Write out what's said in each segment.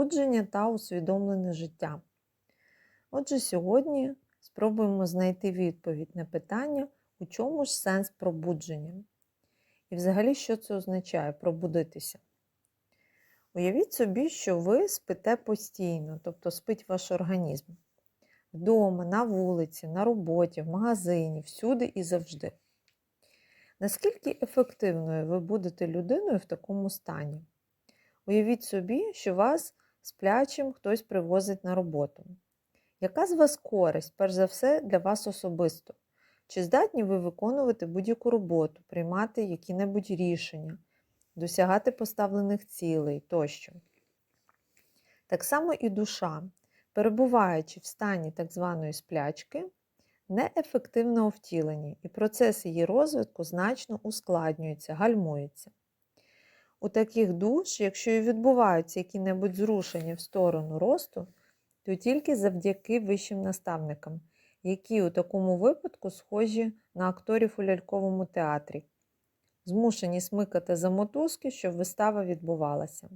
пробудження та усвідомлене життя. Отже, сьогодні спробуємо знайти відповідь на питання, у чому ж сенс пробудження. І взагалі, що це означає пробудитися. Уявіть собі, що ви спите постійно, тобто спить ваш організм. Вдома, на вулиці, на роботі, в магазині, всюди і завжди. Наскільки ефективною ви будете людиною в такому стані? Уявіть собі, що вас сплячим хтось привозить на роботу. Яка з вас користь, перш за все, для вас особисто? Чи здатні ви виконувати будь-яку роботу, приймати які-небудь рішення, досягати поставлених цілей тощо? Так само і душа, перебуваючи в стані так званої сплячки, неефективно у втіленні, і процес її розвитку значно ускладнюється, гальмується. У таких душ, якщо і відбуваються які-небудь зрушення в сторону росту, то тільки завдяки вищим наставникам, які у такому випадку схожі на акторів у ляльковому театрі, змушені смикати за мотузки, щоб вистава відбувалася.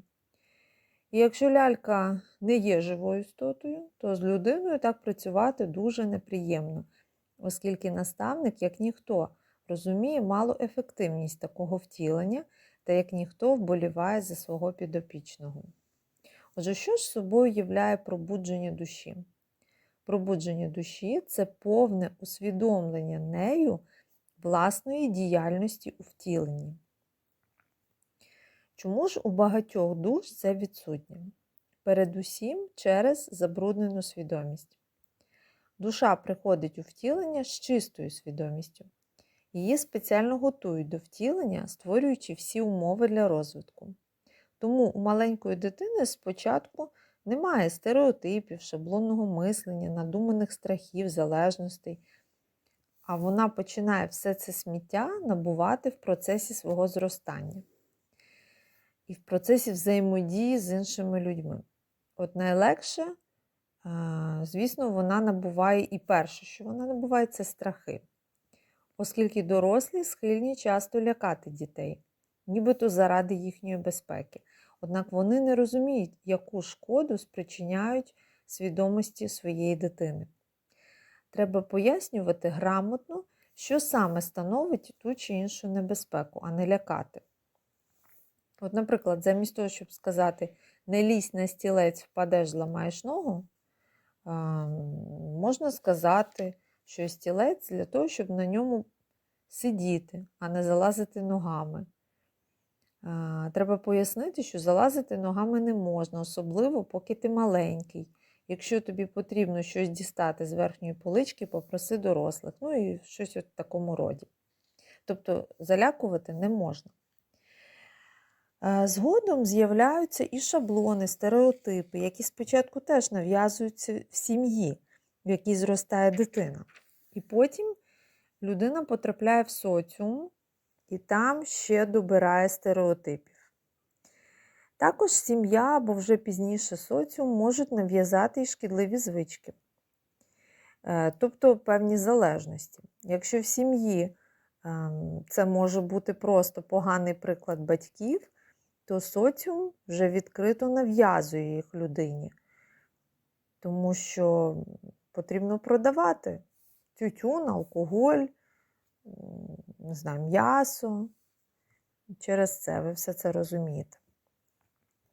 І якщо лялька не є живою істотою, то з людиною так працювати дуже неприємно, оскільки наставник, як ніхто, розуміє малу ефективність такого втілення та як ніхто вболіває за свого підопічного. Отже, що ж собою являє пробудження душі? Пробудження душі це повне усвідомлення нею власної діяльності у втіленні. Чому ж у багатьох душ це відсутнє? Передусім через забруднену свідомість. Душа приходить у втілення з чистою свідомістю. Її спеціально готують до втілення, створюючи всі умови для розвитку. Тому у маленької дитини спочатку немає стереотипів, шаблонного мислення, надуманих страхів, залежностей, а вона починає все це сміття набувати в процесі свого зростання і в процесі взаємодії з іншими людьми. От найлегше, звісно, вона набуває і перше, що вона набуває, це страхи, оскільки дорослі схильні часто лякати дітей, нібито заради їхньої безпеки. Однак вони не розуміють, яку шкоду спричиняють свідомості своєї дитини. Треба пояснювати грамотно, що саме становить ту чи іншу небезпеку, а не лякати. От, наприклад, замість того, щоб сказати, не лізь на стілець, впадеш, зламаєш ногу, можна сказати, що стілець для того, щоб на ньому сидіти, а не залазити ногами. Треба пояснити, що залазити ногами не можна, особливо поки ти маленький. Якщо тобі потрібно щось дістати з верхньої полички, попроси дорослих, ну і щось в такому роді. Тобто залякувати не можна. Згодом з'являються і шаблони, стереотипи, які спочатку теж нав'язуються в сім'ї, в якій зростає дитина. І потім людина потрапляє в соціум і там ще добирає стереотипів. Також сім'я або вже пізніше соціум можуть нав'язати і шкідливі звички, е, тобто певні залежності. Якщо в сім'ї ем, це може бути просто поганий приклад батьків, то соціум вже відкрито нав'язує їх людині, тому що потрібно продавати тютюн, алкоголь, не знаю, м'ясо. Через це ви все це розумієте.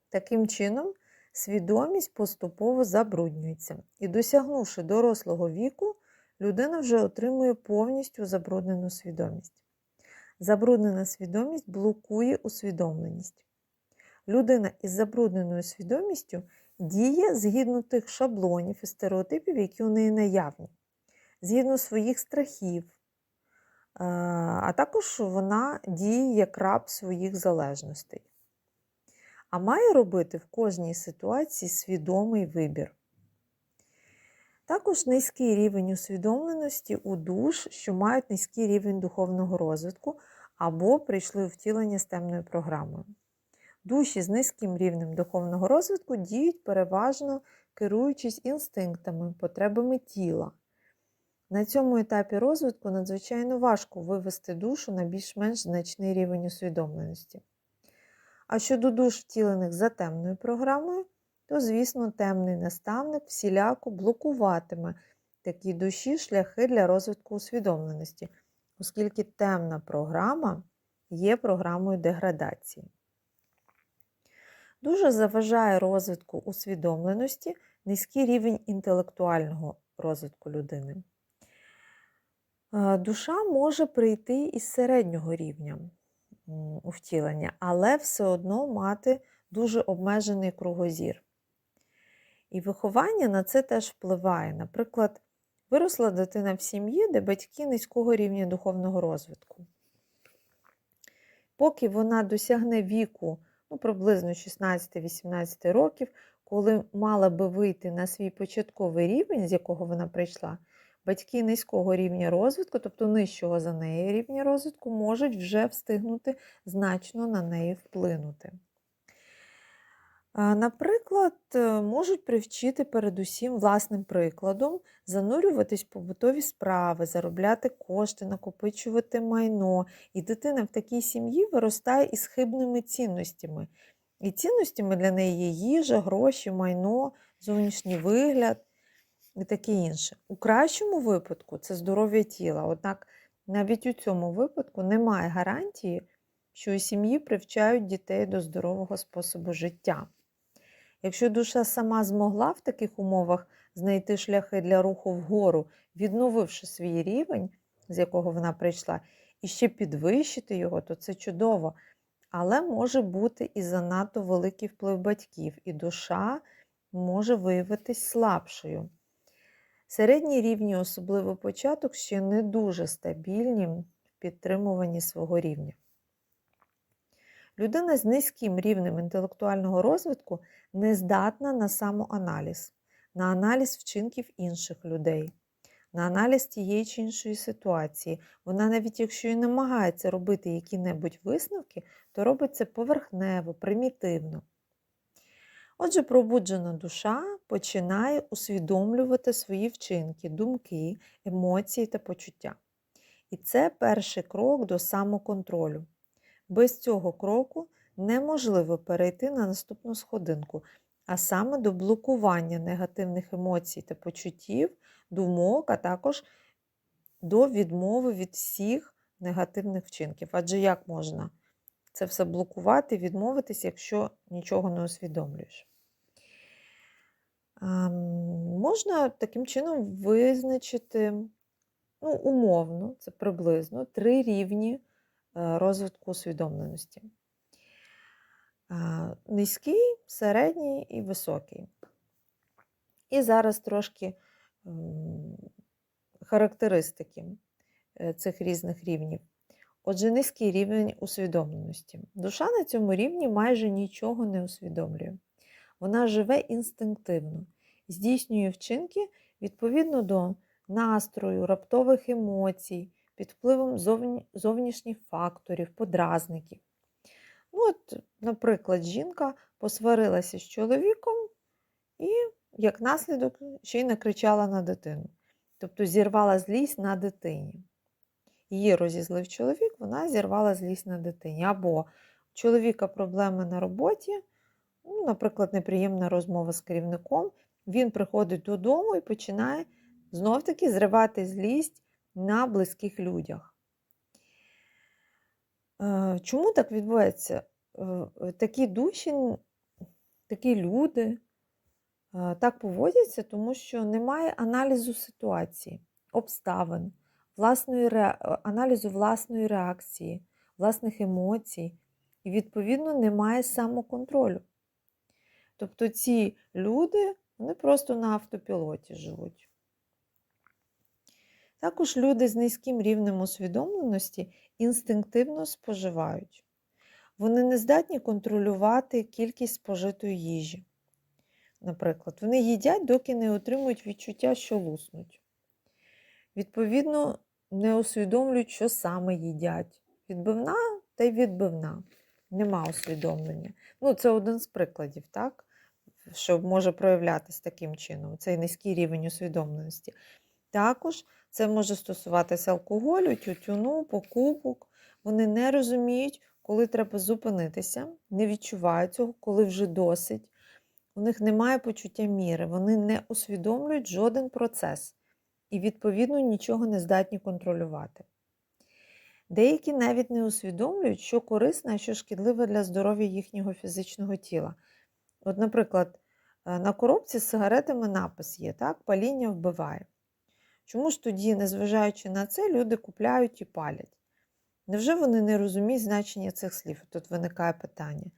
Таким чином, свідомість поступово забруднюється. І, досягнувши дорослого віку, людина вже отримує повністю забруднену свідомість. Забруднена свідомість блокує усвідомленість. Людина із забрудненою свідомістю діє згідно тих шаблонів і стереотипів, які у неї наявні, згідно своїх страхів, а також вона діє як раб своїх залежностей. А має робити в кожній ситуації свідомий вибір. Також низький рівень усвідомленості у душ, що мають низький рівень духовного розвитку або прийшли у втілення з темною програмою. Душі з низьким рівнем духовного розвитку діють переважно керуючись інстинктами, потребами тіла. На цьому етапі розвитку надзвичайно важко вивести душу на більш-менш значний рівень усвідомленості. А щодо душ, втілених за темною програмою, то, звісно, темний наставник всіляко блокуватиме такі душі шляхи для розвитку усвідомленості, оскільки темна програма є програмою деградації. Дуже заважає розвитку усвідомленості низький рівень інтелектуального розвитку людини. Е, Душа може прийти із середнього рівня втілення, але все одно мати дуже обмежений кругозір. І виховання на це теж впливає. Наприклад, виросла дитина в сім'ї, де батьки низького рівня духовного розвитку. Поки вона досягне віку ну, приблизно 16-18 років, коли мала би вийти на свій початковий рівень, з якого вона прийшла, батьки низького рівня розвитку, тобто нижчого за неї рівня розвитку, можуть вже встигнути значно на неї вплинути. Наприклад, е, можуть привчити передусім власним прикладом занурюватись в побутові справи, заробляти кошти, накопичувати майно. І дитина в такій сім'ї виростає із хибними цінностями. І цінностями для неї є їжа, гроші, майно, зовнішній вигляд і таке інше. У кращому випадку це здоров'я тіла. Однак навіть у цьому випадку немає гарантії, що у сім'ї привчають дітей до здорового способу життя. Якщо душа сама змогла в таких умовах знайти шляхи для руху вгору, відновивши свій рівень, з якого вона прийшла, і ще підвищити його, то це чудово. Але може бути і занадто великий вплив батьків, і душа може виявитись слабшою. Середні рівні, особливо початок, ще не дуже стабільні в підтримуванні свого рівня. Людина з низьким рівнем інтелектуального розвитку не здатна на самоаналіз, на аналіз вчинків інших людей, на аналіз тієї чи іншої ситуації. Вона, навіть якщо і намагається робити які-небудь висновки, то робить це поверхнево, примітивно. Отже, пробуджена душа починає усвідомлювати свої вчинки, думки, емоції та почуття. І це перший крок до самоконтролю. Без цього кроку неможливо перейти на наступну сходинку, а саме до блокування негативних емоцій та почуттів, думок, а також до відмови від всіх негативних вчинків. Адже як можна це все блокувати, відмовитись, якщо нічого не усвідомлюєш? Можна таким чином визначити ну, умовно, це приблизно три рівні розвитку усвідомленості. Низький, середній і високий. І зараз трошки характеристики е, цих різних рівнів. Отже, низький рівень усвідомленості. Душа на цьому рівні майже нічого не усвідомлює. Вона живе інстинктивно, здійснює вчинки відповідно до настрою, раптових емоцій, під впливом зовнішніх факторів, подразників. Ну, от, Наприклад, жінка посварилася з чоловіком і, як наслідок, ще й накричала на дитину. Тобто зірвала злість на дитині. Її розізлив чоловік, вона зірвала злість на дитині. Або у чоловіка проблеми на роботі, ну, наприклад, неприємна розмова з керівником, він приходить додому і починає знов-таки зривати злість на близьких людях. Е, чому так відбувається? Е, такі душі, такі люди е, так поводяться, тому що немає аналізу ситуації, обставин, власної аналізу власної реакції, власних емоцій, і, відповідно, немає самоконтролю. Тобто ці люди вони просто на автопілоті живуть. Також люди з низьким рівнем усвідомленості інстинктивно споживають. Вони не здатні контролювати кількість спожитої їжі. Наприклад, вони їдять, доки не отримують відчуття, що луснуть. Відповідно, не усвідомлюють, що саме їдять. Відбивна та й відбивна. Нема усвідомлення. Ну, Це один з прикладів, так? що може проявлятися таким чином, цей низький рівень усвідомленості. Також це може стосуватися алкоголю, тютюну, покупок. Вони не розуміють, коли треба зупинитися, не відчувають цього, коли вже досить. у них немає почуття міри, вони не усвідомлюють жоден процес і, відповідно, нічого не здатні контролювати. Деякі навіть не усвідомлюють, що корисне, а що шкідливе для здоров'я їхнього фізичного тіла. От, наприклад, е, на коробці з сигаретами напис є, так, паління вбиває. Чому ж тоді, незважаючи на це, люди купляють і палять? Невже вони не розуміють значення цих слів? Тут виникає питання.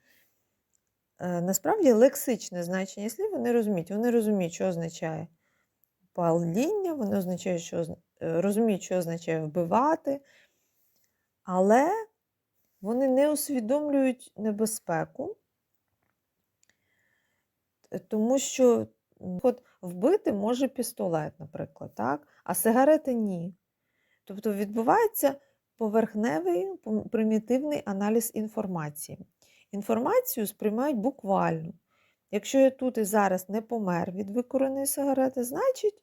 Е, Насправді лексичне значення слів вони розуміють. Вони розуміють, що означає паління, вони означають, що, е, розуміють, що означає вбивати, але вони не усвідомлюють небезпеку, тому що от вбити може пістолет, наприклад, так? а сигарети ні. Тобто відбувається поверхневий примітивний аналіз інформації. Інформацію сприймають буквально. Якщо я тут і зараз не помер від викуреної сигарети, значить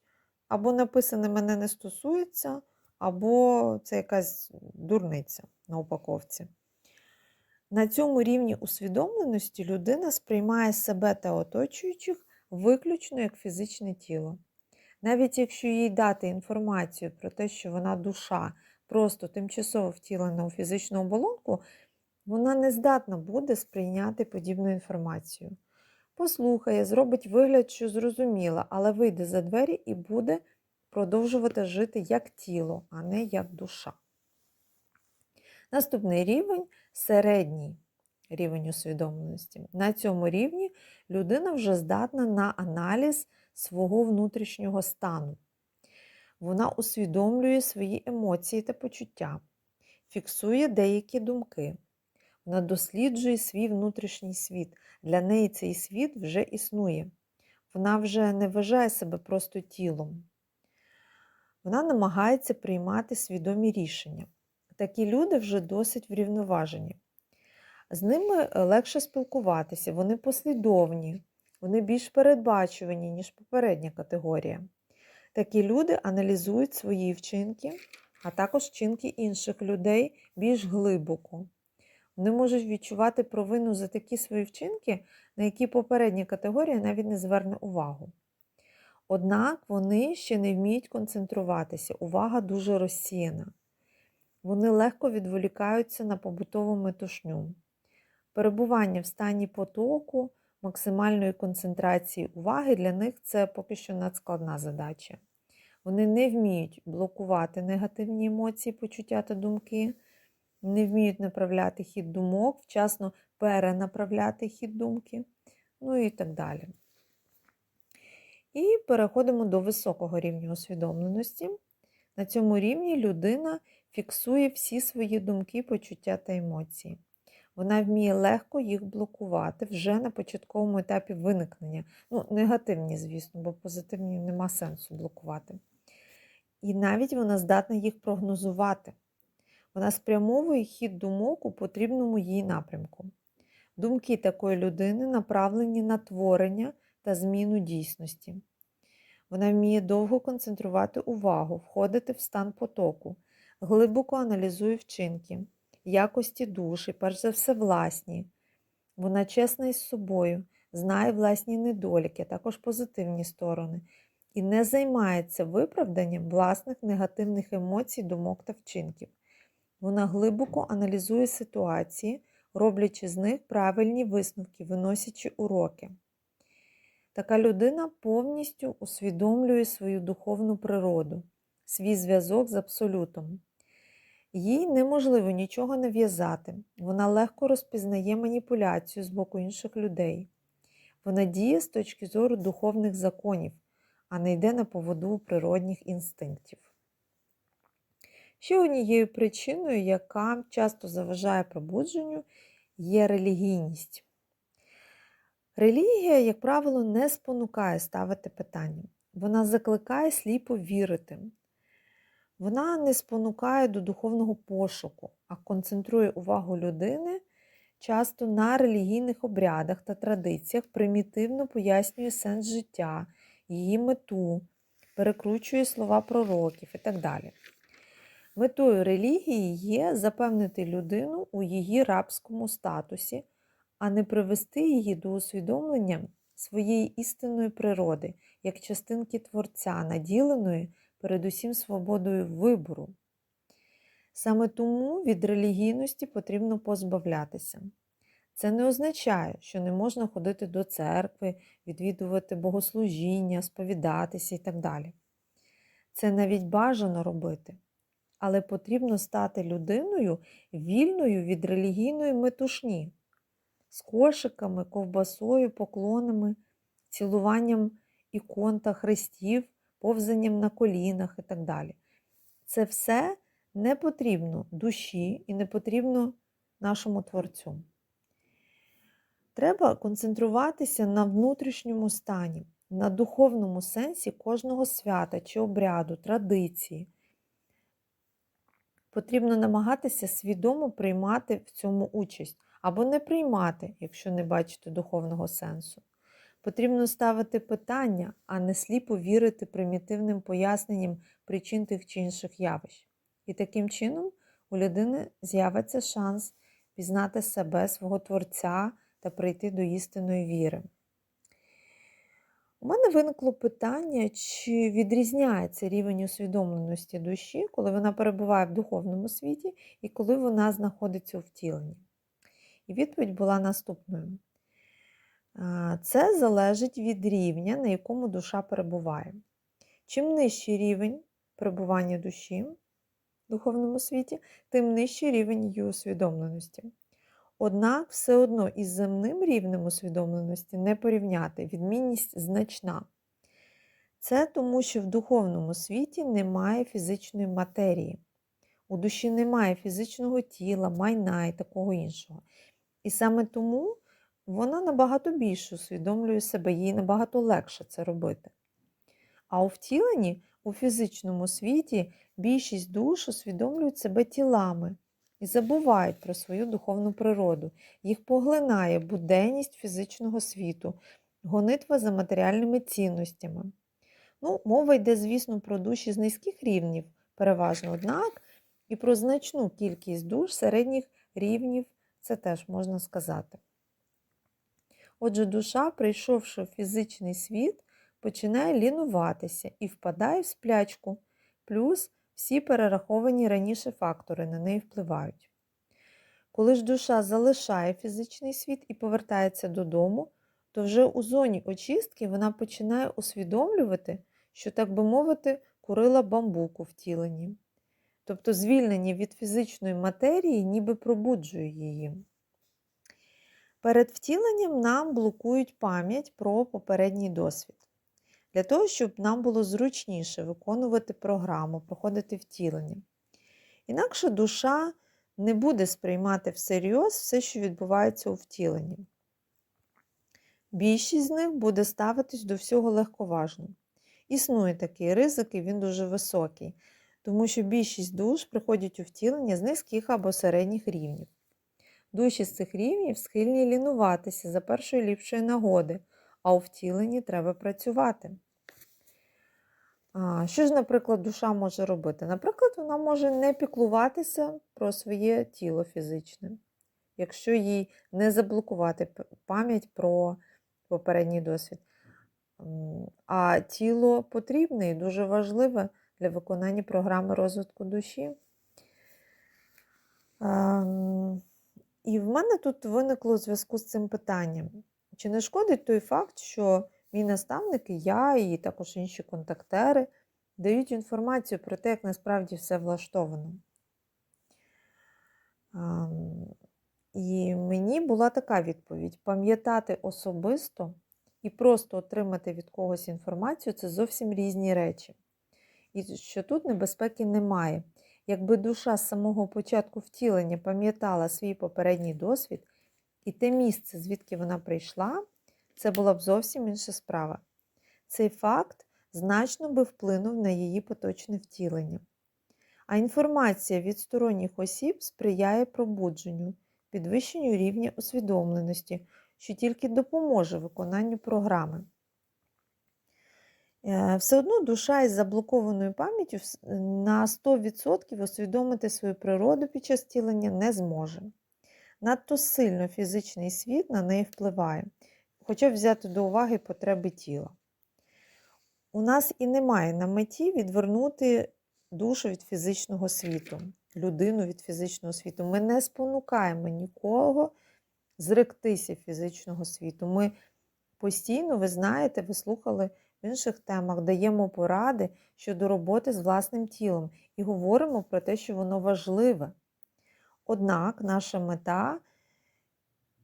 або написане мене не стосується, або це якась дурниця на упаковці. На цьому рівні усвідомленості людина сприймає себе та оточуючих виключно як фізичне тіло. Навіть якщо їй дати інформацію про те, що вона душа просто тимчасово втілена у фізичну оболонку, вона не здатна буде сприйняти подібну інформацію. Послухає, зробить вигляд, що зрозуміла, але вийде за двері і буде продовжувати жити як тіло, а не як душа. Наступний рівень середній рівень усвідомленості. На цьому рівні людина вже здатна на аналіз свого внутрішнього стану. Вона усвідомлює свої емоції та почуття, фіксує деякі думки. Вона досліджує свій внутрішній світ. Для неї цей світ вже існує. Вона вже не вважає себе просто тілом. Вона намагається приймати свідомі рішення. Такі люди вже досить врівноважені. З ними е, легше спілкуватися, вони послідовні, вони більш передбачувані, ніж попередня категорія. Такі люди аналізують свої вчинки, а також вчинки інших людей більш глибоко. Вони можуть відчувати провину за такі свої вчинки, на які попередня категорія навіть не зверне увагу. Однак вони ще не вміють концентруватися, увага дуже розсіяна. Вони легко відволікаються на побутову метушню. Перебування в стані потоку, максимальної концентрації уваги для них це поки що надскладна задача. Вони не вміють блокувати негативні емоції, почуття та думки, не вміють направляти хід думок, вчасно перенаправляти хід думки, ну і так далі. І переходимо до високого рівня усвідомленості. На цьому рівні людина фіксує всі свої думки, почуття та емоції. Вона вміє легко їх блокувати вже на початковому етапі виникнення. Ну, негативні, звісно, бо позитивні нема сенсу блокувати. І навіть вона здатна їх прогнозувати. Вона спрямовує хід думок у потрібному їй напрямку. Думки такої людини направлені на творення та зміну дійсності. Вона вміє довго концентрувати увагу, входити в стан потоку, глибоко аналізує вчинки, якості душі, перш за все власні. Вона чесна із собою, знає власні недоліки, також позитивні сторони, і не займається виправданням власних негативних емоцій, думок та вчинків. Вона глибоко аналізує ситуації, роблячи з них правильні висновки, виносячи уроки. Така людина повністю усвідомлює свою духовну природу, свій зв'язок з абсолютом. Їй неможливо нічого нав'язати, вона легко розпізнає маніпуляцію з боку інших людей. Вона діє з точки зору духовних законів, а не йде на поводу природних інстинктів. Ще однією причиною, яка часто заважає пробудженню, є релігійність. Релігія, як правило, не спонукає ставити питання. Вона закликає сліпо вірити. Вона не спонукає до духовного пошуку, а концентрує увагу людини часто на релігійних обрядах та традиціях, примітивно пояснює сенс життя, її мету, перекручує слова пророків і так далі. Метою релігії є запевнити людину у її рабському статусі, а не привести її до усвідомлення своєї істинної природи, як частинки Творця, наділеної передусім свободою вибору. Саме тому від релігійності потрібно позбавлятися. Це не означає, що не можна ходити до церкви, відвідувати богослужіння, сповідатися і так далі. Це навіть бажано робити, але потрібно стати людиною вільною від релігійної метушні, з кошиками, ковбасою, поклонами, цілуванням ікон та хрестів, повзанням на колінах і так далі. Це все не потрібно душі і не потрібно нашому творцю. Треба концентруватися на внутрішньому стані, на духовному сенсі кожного свята чи обряду, традиції. Потрібно намагатися свідомо приймати в цьому участь або не приймати, якщо не бачите духовного сенсу. Потрібно ставити питання, а не сліпо вірити примітивним поясненням причин тих чи інших явищ. І таким чином у людини з'явиться шанс пізнати себе, свого Творця та прийти до істинної віри. У мене виникло питання, чи відрізняється рівень усвідомленості душі, коли вона перебуває в духовному світі і коли вона знаходиться у втіленні. І відповідь була наступною. Це залежить від рівня, на якому душа перебуває. Чим нижчий рівень перебування душі в духовному світі, тим нижчий рівень її усвідомленості. Однак все одно із земним рівнем усвідомленості не порівняти, відмінність значна. Це тому, що в духовному світі немає фізичної матерії. У душі немає фізичного тіла, майна і такого іншого. І саме тому вона набагато більше усвідомлює себе, їй набагато легше це робити. А у втіленні у фізичному світі більшість душ усвідомлюють себе тілами і забувають про свою духовну природу. Їх поглинає буденність фізичного світу, гонитва за матеріальними цінностями. Ну, Мова йде, звісно, про душі з низьких рівнів, переважно, однак, і про значну кількість душ середніх рівнів, це теж можна сказати. Отже, душа, прийшовши в фізичний світ, починає лінуватися і впадає в сплячку, плюс всі перераховані раніше фактори на неї впливають. Коли ж душа залишає фізичний світ і повертається додому, то вже у зоні очистки вона починає усвідомлювати, що, так би мовити, курила бамбуку в тіленні. Тобто звільнення від фізичної матерії ніби пробуджує її. Перед втіленням нам блокують пам'ять про попередній досвід для того, щоб нам було зручніше виконувати програму, проходити втілення. Інакше душа не буде сприймати всерйоз все, що відбувається у втіленні. Більшість з них буде ставитись до всього легковажно. Існує такий ризик, і він дуже високий, тому що більшість душ приходять у втілення з низьких або середніх рівнів. Душі з цих рівнів схильні лінуватися за першої ліпшої нагоди, а у втіленні треба працювати. Що ж, наприклад, душа може робити? Наприклад, вона може не піклуватися про своє тіло фізичне, якщо їй не заблокувати пам'ять про попередній досвід. А тіло потрібне і дуже важливе для виконання програми розвитку душі. І в мене тут виникло у зв'язку з цим питанням. Чи не шкодить той факт, що мій наставник і я, і також інші контактери дають інформацію про те, як насправді все влаштовано? І мені була така відповідь: пам'ятати особисто і просто отримати від когось інформацію це зовсім різні речі. І що тут небезпеки немає. Якби душа з самого початку втілення пам'ятала свій попередній досвід і те місце, звідки вона прийшла, це була б зовсім інша справа. Цей факт значно би вплинув на її поточне втілення. А інформація від сторонніх осіб сприяє пробудженню, підвищенню рівня усвідомленості, що тільки допоможе виконанню програми. Е, все одно душа із заблокованою пам'яттю на 100% усвідомити свою природу під час тілення не зможе. Надто сильно фізичний світ на неї впливає. хоча б взяти до уваги потреби тіла. У нас і немає на меті відвернути душу від фізичного світу, людину від фізичного світу. Ми не спонукаємо нікого зректися фізичного світу. Ми постійно, ви знаєте, ви слухали в інших темах, даємо поради щодо роботи з власним тілом і говоримо про те, що воно важливе. Однак наша мета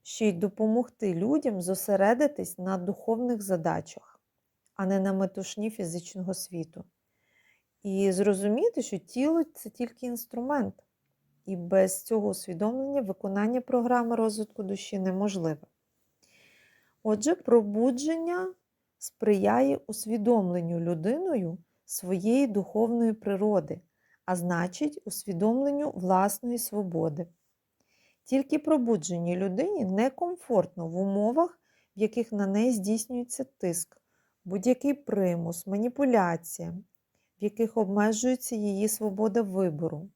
ще й допомогти людям зосередитись на духовних задачах, а не на метушні фізичного світу. І зрозуміти, що тіло це тільки інструмент, і без цього усвідомлення виконання програми розвитку душі неможливе. Отже, пробудження сприяє усвідомленню людиною своєї духовної природи, а значить, усвідомленню власної свободи. Тільки пробудженій людині некомфортно в умовах, в яких на неї здійснюється тиск, будь-який примус, маніпуляція, в яких обмежується її свобода вибору.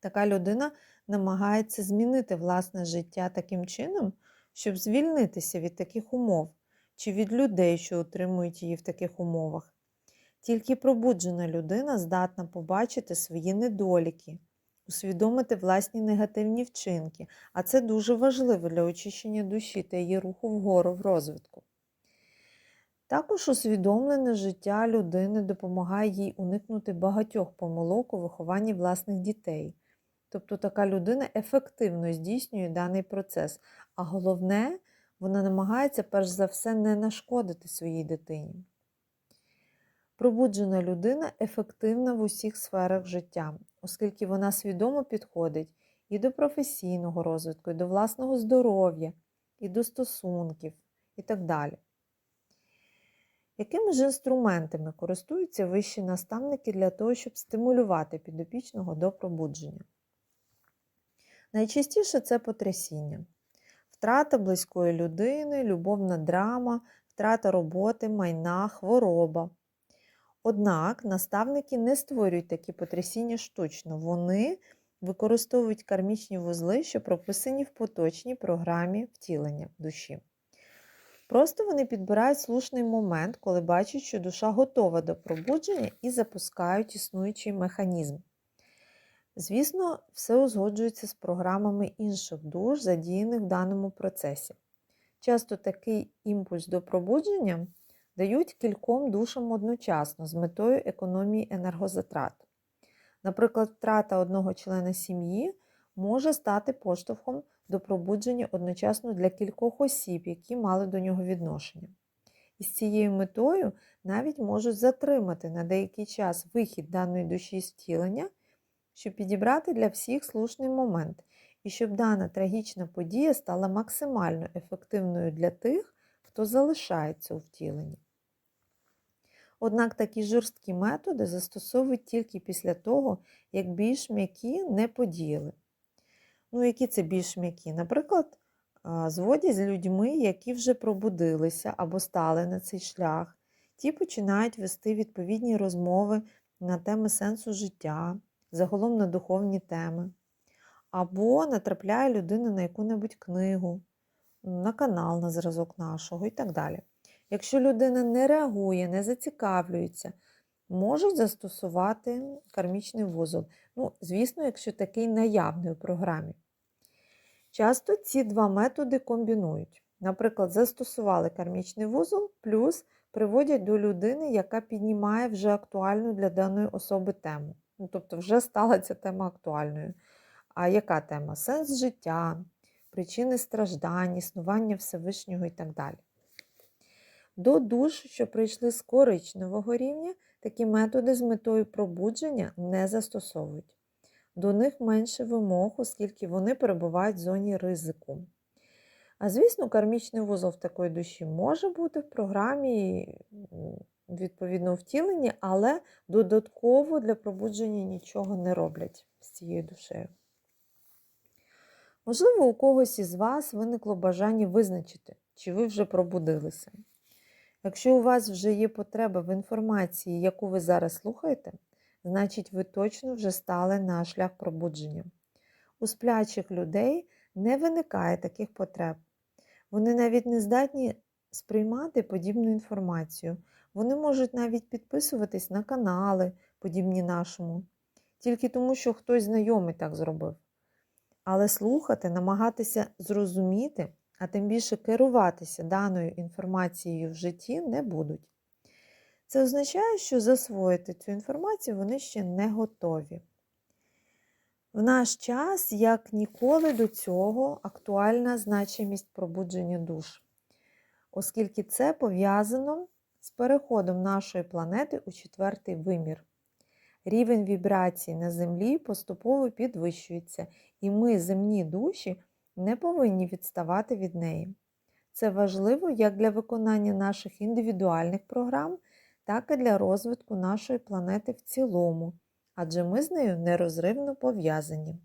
Така людина намагається змінити власне життя таким чином, щоб звільнитися від таких умов чи від людей, що утримують її в таких умовах. Тільки пробуджена людина здатна побачити свої недоліки, усвідомити власні негативні вчинки, а це дуже важливо для очищення душі та її руху вгору в розвитку. Також усвідомлене життя людини допомагає їй уникнути багатьох помилок у вихованні власних дітей. Тобто така людина ефективно здійснює даний процес, а головне, вона намагається перш за все не нашкодити своїй дитині. Пробуджена людина ефективна в усіх сферах життя, оскільки вона свідомо підходить і до професійного розвитку, і до власного здоров'я, і до стосунків, і так далі. Якими ж інструментами користуються вищі наставники для того, щоб стимулювати підопічного до пробудження? Найчастіше це потрясіння, втрата близької людини, любовна драма, втрата роботи, майна, хвороба. Однак наставники не створюють такі потрясіння штучно. Вони використовують кармічні вузли, що прописані в поточній програмі втілення душі. Просто вони підбирають слушний момент, коли бачать, що душа готова до пробудження і запускають існуючий механізм. Звісно, все узгоджується з програмами інших душ, задіяних в даному процесі. Часто такий імпульс до пробудження дають кільком душам одночасно з метою економії енергозатрат. Наприклад, втрата одного члена сім'ї може стати поштовхом до пробудження одночасно для кількох осіб, які мали до нього відношення. І з цією метою навіть можуть затримати на деякий час вихід даної душі з втілення, щоб підібрати для всіх слушний момент, і щоб дана трагічна подія стала максимально ефективною для тих, хто залишається у втіленні. Однак такі жорсткі методи застосовують тільки після того, як більш м'які не подіяли. Ну, які це більш м'які? Наприклад, зводять з людьми, які вже пробудилися або стали на цей шлях. Ті починають вести відповідні розмови на теми сенсу життя, загалом на духовні теми. Або натрапляє людина на яку-небудь книгу, на канал на зразок нашого і так далі. Якщо людина не реагує, не зацікавлюється, можуть застосувати кармічний вузол. Ну, звісно, якщо такий наявний у програмі. Часто ці два методи комбінують. Наприклад, застосували кармічний вузол, плюс приводять до людини, яка піднімає вже актуальну для даної особи тему. Ну, Тобто, вже стала ця тема актуальною. А яка тема? Сенс життя, причини страждань, існування Всевишнього і так далі. До душ, що прийшли з коричневого рівня, такі методи з метою пробудження не застосовують. До них менше вимог, оскільки вони перебувають в зоні ризику. А звісно, кармічний вузол в такої душі може бути в програмі відповідно втілені, але додатково для пробудження нічого не роблять з цією душею. Можливо, у когось із вас виникло бажання визначити, чи ви вже пробудилися. Якщо у вас вже є потреба в інформації, яку ви зараз слухаєте, значить ви точно вже стали на шлях пробудження. У сплячих людей не виникає таких потреб. Вони навіть не здатні сприймати подібну інформацію. Вони можуть навіть підписуватись на канали, подібні нашому, тільки тому, що хтось знайомий так зробив. Але слухати, намагатися зрозуміти, а тим більше керуватися даною інформацією в житті не будуть. Це означає, що засвоїти цю інформацію вони ще не готові. В наш час, як ніколи до цього, актуальна значимість пробудження душ, оскільки це пов'язано з переходом нашої планети у четвертий вимір. Рівень вібрацій на Землі поступово підвищується, і ми, земні душі, не повинні відставати від неї. Це важливо як для виконання наших індивідуальних програм, так і для розвитку нашої планети в цілому, адже ми з нею нерозривно пов'язані.